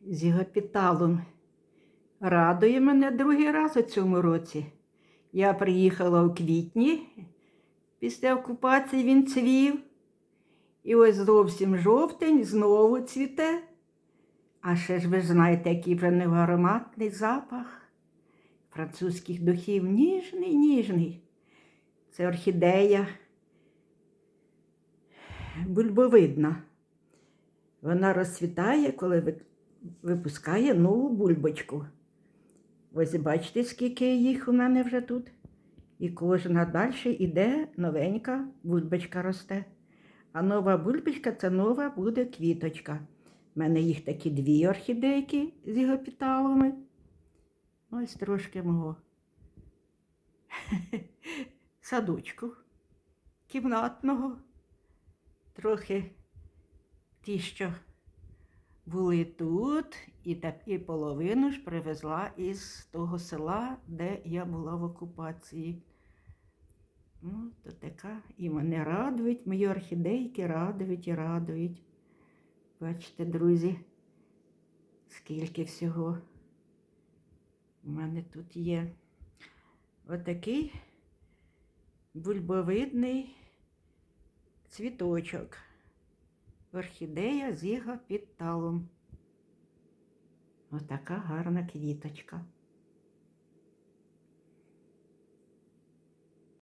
з гіпіталом. Радує мене другий раз у цьому році. Я приїхала у квітні, після окупації він цвів. І ось зовсім жовтень знову цвіте. А ще ж ви знаєте, який вже ароматний запах французьких духів. Ніжний, ніжний. Це орхідея бульбовидна. Вона розцвітає, коли ви- випускає нову бульбочку. Ось бачите, скільки їх у мене вже тут. І кожна далі йде новенька бульбочка росте. А нова бульбочка це нова буде квіточка. У мене їх такі дві орхідейки з гіпіталами. Ось трошки мого садочку кімнатного. Трохи ті, що були тут, і, так, і половину ж привезла із того села, де я була в окупації. Ну, то така. І мене радують, мої орхідейки радують і радують. Бачите, друзі, скільки всього у мене тут є. Отакий бульбовидний цвіточок. Орхідея з під талом. Отака гарна квіточка.